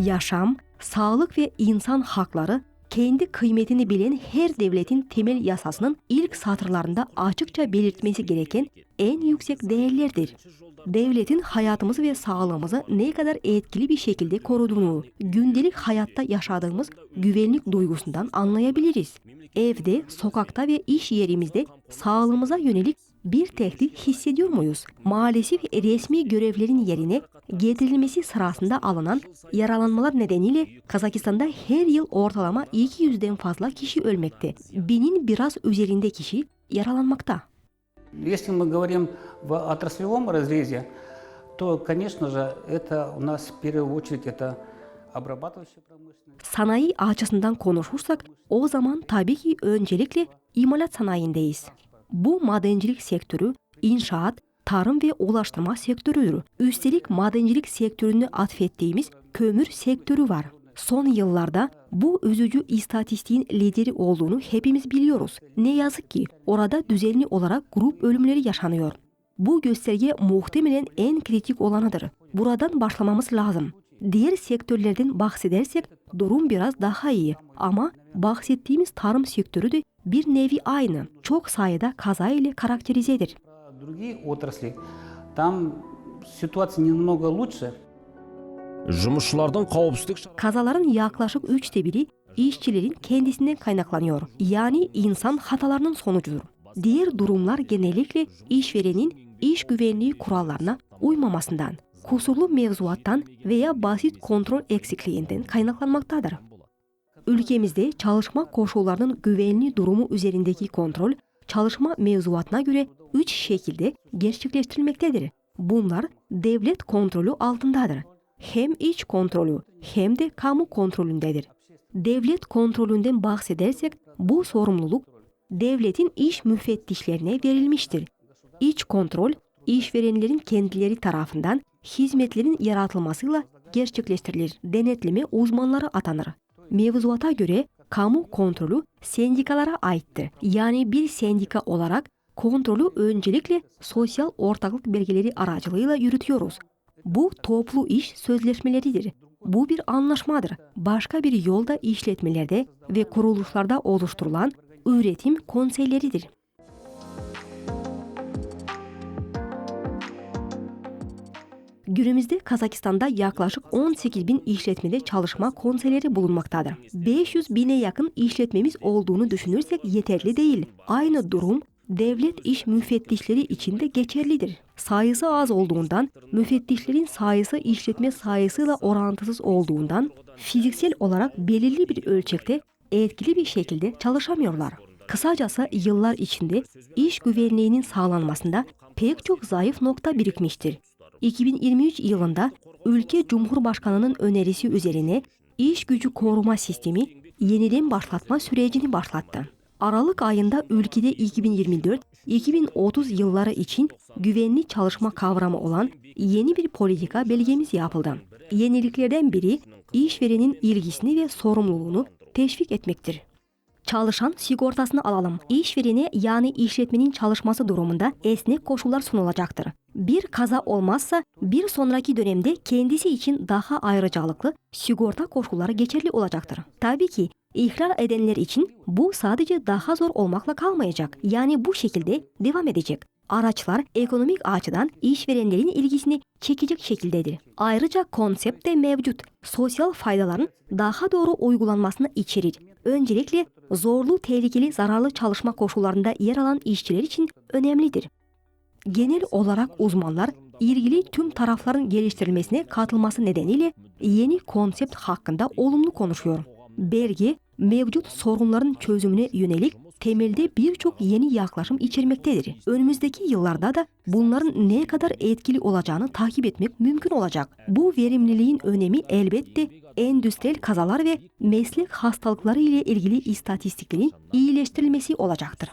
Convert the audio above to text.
Yaşam, sağlık ve insan hakları kendi kıymetini bilen her devletin temel yasasının ilk satırlarında açıkça belirtmesi gereken en yüksek değerlerdir. Devletin hayatımızı ve sağlığımızı ne kadar etkili bir şekilde koruduğunu gündelik hayatta yaşadığımız güvenlik duygusundan anlayabiliriz. Evde, sokakta ve iş yerimizde sağlığımıza yönelik bir tehdit hissediyor muyuz? Maalesef resmi görevlerin yerine getirilmesi sırasında alınan yaralanmalar nedeniyle Kazakistan'da her yıl ortalama 200'den fazla kişi ölmekte. Binin biraz üzerinde kişi yaralanmakta. Если мы говорим в отраслевом разрезе, то, конечно же, это у нас в первую очередь это обрабатывающая промышленность. Sanayi açısından konuşursak o zaman tabii ki öncelikle imalat sanayindeyiz. Bu madencilik sektörü, inşaat, tarım ve ulaştırma sektörüdür. Üstelik madencilik sektörünü atfettiğimiz kömür sektörü var. Son yıllarda bu üzücü istatistiğin lideri olduğunu hepimiz biliyoruz. Ne yazık ki orada düzenli olarak grup ölümleri yaşanıyor. Bu gösterge muhtemelen en kritik olanıdır. Buradan başlamamız lazım. Diğer sektörlerden bahsedersek durum biraz daha iyi ama bahsettiğimiz tarım sektörü de bir nevi aynı. Çok sayıda kaza ile karakterizedir. А Другие отрасли, там ситуация немного лучше. Жұмысшылардың қауіпсіздік шаралары Kazaların yaklaşık üçte biri işçilerin kendisinden kaynaklanıyor. Yani insan hatalarının sonucudur. Diğer durumlar genellikle işverenin iş güvenliği kurallarına uymamasından, kusurlu mevzuattan veya basit kontrol eksikliğinden kaynaklanmaktadır. Ülkemizde çalışma koşullarının güvenli durumu üzerindeki kontrol çalışma mevzuatına göre üç şekilde gerçekleştirilmektedir. Bunlar devlet kontrolü altındadır. Hem iç kontrolü hem de kamu kontrolündedir. Devlet kontrolünden bahsedersek bu sorumluluk devletin iş müfettişlerine verilmiştir. İç kontrol, işverenlerin kendileri tarafından hizmetlerin yaratılmasıyla gerçekleştirilir. Denetleme uzmanları atanır. Mevzuata göre kamu kontrolü sendikalara aittir. Yani bir sendika olarak kontrolü öncelikle sosyal ortaklık belgeleri aracılığıyla yürütüyoruz. Bu toplu iş sözleşmeleridir. Bu bir anlaşmadır. Başka bir yolda işletmelerde ve kuruluşlarda oluşturulan üretim konseyleridir. Günümüzde Kazakistan'da yaklaşık 18 bin işletmede çalışma konseyleri bulunmaktadır. 500 bine yakın işletmemiz olduğunu düşünürsek yeterli değil. Aynı durum devlet iş müfettişleri için de geçerlidir. Sayısı az olduğundan, müfettişlerin sayısı işletme sayısıyla orantısız olduğundan fiziksel olarak belirli bir ölçekte etkili bir şekilde çalışamıyorlar. Kısacası yıllar içinde iş güvenliğinin sağlanmasında pek çok zayıf nokta birikmiştir. 2023 yılında ülke Cumhurbaşkanı'nın önerisi üzerine iş gücü koruma sistemi yeniden başlatma sürecini başlattı. Aralık ayında ülkede 2024-2030 yılları için güvenli çalışma kavramı olan yeni bir politika belgemiz yapıldı. Yeniliklerden biri işverenin ilgisini ve sorumluluğunu teşvik etmektir. Çalışan sigortasını alalım. İşverene yani işletmenin çalışması durumunda esnek koşullar sunulacaktır. Bir kaza olmazsa bir sonraki dönemde kendisi için daha ayrıcalıklı sigorta koşulları geçerli olacaktır. Tabii ki ihlal edenler için bu sadece daha zor olmakla kalmayacak. Yani bu şekilde devam edecek. Araçlar ekonomik açıdan işverenlerin ilgisini çekecek şekildedir. Ayrıca konsept de mevcut. Sosyal faydaların daha doğru uygulanmasını içerir. Öncelikle zorlu, tehlikeli, zararlı çalışma koşullarında yer alan işçiler için önemlidir. Genel olarak uzmanlar ilgili tüm tarafların geliştirilmesine katılması nedeniyle yeni konsept hakkında olumlu konuşuyor. Belge mevcut sorunların çözümüne yönelik temelde birçok yeni yaklaşım içermektedir. Önümüzdeki yıllarda da bunların ne kadar etkili olacağını takip etmek mümkün olacak. Bu verimliliğin önemi elbette endüstriyel kazalar ve meslek hastalıkları ile ilgili istatistiklerin iyileştirilmesi olacaktır.